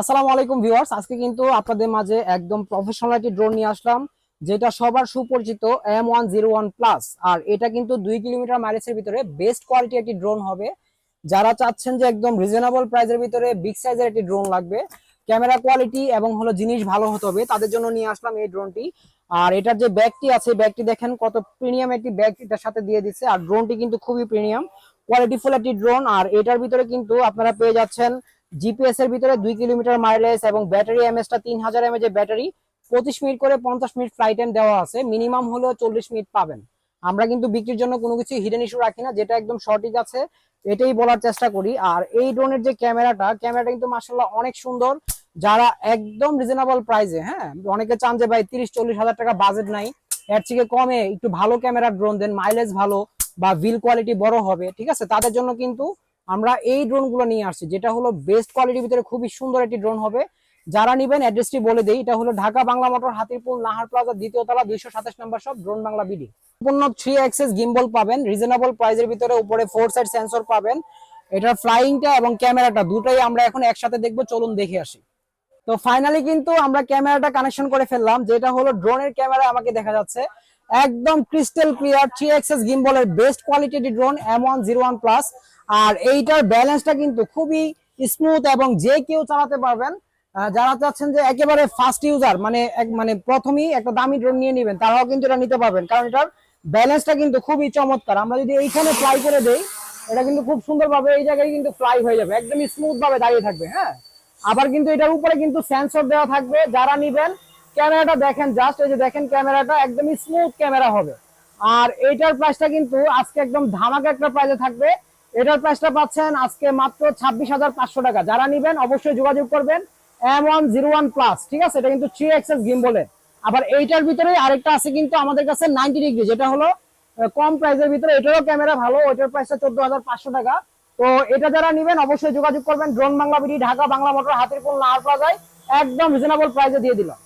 আসসালামু আলাইকুম ভিউয়ার্স, আজকে কিন্তু আপনাদের মাঝে একদম প্রফেশনাল একটি ড্রোন নিয়ে আসলাম, যেটা সবার সুপরিচিত M one zero one plus আর এটা কিন্তু দুই কিলোমিটার মাইলেজের ভিতরে বেস্ট কোয়ালিটি একটি ড্রোন হবে। যারা চাচ্ছেন যে একদম রিজনেবল প্রাইসের ভিতরে বিগ সাইজের একটি ড্রোন লাগবে ক্যামেরা কোয়ালিটি এবং হলো জিনিস ভালো হতে হবে, তাদের জন্য নিয়ে আসলাম এই ড্রোনটি আর এটার যে ব্যাগটি আছে ব্যাগটি দেখেন কত প্রিমিয়াম একটি ব্যাগ এটার সাথে দিয়ে দিচ্ছে। আর ড্রোনটি কিন্তু খুবই প্রিমিয়াম কোয়ালিটিফুল একটি ড্রোন আর এটার ভিতরে কিন্তু আপনারা পেয়ে যাচ্ছেন জিপিএস এর ভিতরে দুই কিলোমিটার মাইলেজ এবং ব্যাটারি এমএস টা তিন হাজার এমএজ এর ব্যাটারি পঁচিশ মিনিট করে পঞ্চাশ মিনিট ফ্লাইট টাইম দেওয়া আছে। মিনিমাম হলেও চল্লিশ মিনিট পাবেন। আমরা কিন্তু বিক্রির জন্য কোনো কিছু হিডেন ইস্যু রাখি না, যেটা একদম সঠিক আছে, এটাই বলার চেষ্টা করি। আর এই ড্রোনের যে ক্যামেরাটা ক্যামেরাটা কিন্তু মাসাল্লাহ অনেক সুন্দর। যারা একদম রিজনেবল প্রাইসে হ্যাঁ অনেকে চান যে ভাই তিরিশ, চল্লিশ হাজার টাকা বাজেট নাই, এর থেকে কমে একটু ভালো ক্যামেরা ড্রোন দেন মাইলেজ ভালো বা ভিল কোয়ালিটি বড় হবে, ঠিক আছে? তাদের জন্য কিন্তু আমরা এই ড্রোনগুলো নিয়ে আসছি, যেটা হলো বেস্ট কোয়ালিটির ভিতরে খুবই সুন্দর একটি ড্রোন হবে। যারা নিবেন অ্যাড্রেসটি বলে দিই, এটা হলো ঢাকা বাংলা মোটর হাতিরপুল নাহার প্লাজা দ্বিতীয় তলা দুইশো সাতাশ নম্বর সব ড্রোন বাংলা বিডি সম্পূর্ণ থ্রি অ্যাক্সেস গিম্বল পাবেন রিজনেবল প্রাইসের ভিতরে উপরে ফোর সাইড সেন্সর পাবেন। এটার ফ্লাইংটা এবং ক্যামেরাটা দুটোই আমরা এখন একসাথে দেখব, চলুন দেখে আসি। তো ফাইনালি কিন্তু আমরা ক্যামেরাটা কানেকশন করে ফেললাম, যেটা হলো ড্রোনের ক্যামেরা আমাকে দেখা যাচ্ছে। একদম crystal clear three axis গিম্বলের best quality drone M one zero one plus আর এইটার ব্যালেন্সটা কিন্তু খুবই স্মুথ এবং যে কেউ চালাতে পারবেন যারা চাচ্ছেন যে একেবারে ফার্স্ট ইউজার মানে মানে প্রথমেই একটা দামি ড্রোন নিয়ে নেবেন, তারাও কিন্তু এটা নিতে পারবেন। কারণ এটার ব্যালেন্সটা কিন্তু খুবই চমৎকার। আমরা যদি এইখানে ফ্লাই করে দেই, এটা কিন্তু খুব সুন্দরভাবে এই জায়গায় কিন্তু ফ্লাই হয়ে যাবে একদম স্মুথ ভাবে দাঁড়িয়ে থাকবে হ্যাঁ? আবার কিন্তু এটার উপরে কিন্তু সেন্সর দেওয়া থাকবে, যারা নিবেন, ক্যামেরাটা দেখেন জাস্ট এই যে দেখেন ক্যামেরাটা একদম স্মুথ ক্যামেরা হবে। আর এইটার প্রাইসটা কিন্তু আজকে একদম ধামাকা একটা প্রাইসে থাকবে এটার প্রাইসটা পাচ্ছেন আজকে মাত্র ছাব্বিশ হাজার পাঁচশো টাকা। যারা নিবেন অবশ্যই যোগাযোগ করবেন M one zero one plus ঠিক আছে? এটা কিন্তু থ্রি এক্সএস গিম্বলে আবার এইটার ভিতরে আরেকটা আছে কিন্তু আমাদের কাছে নাইনটি ডিগ্রি যেটা হলো কম প্রাইসের ভিতরে। এটারও ক্যামেরা ভালো, ওইটার প্রাইসটা চোদ্দ হাজার পাঁচশো টাকা। তো এটা যারা নিবেন অবশ্যই যোগাযোগ করবেন। Drone Bangla BD, Dhaka Bangla motor হাতের হাতিরপুল নাহার প্লাজায় একদম রিজনেবল প্রাইসে দিয়ে দিলাম।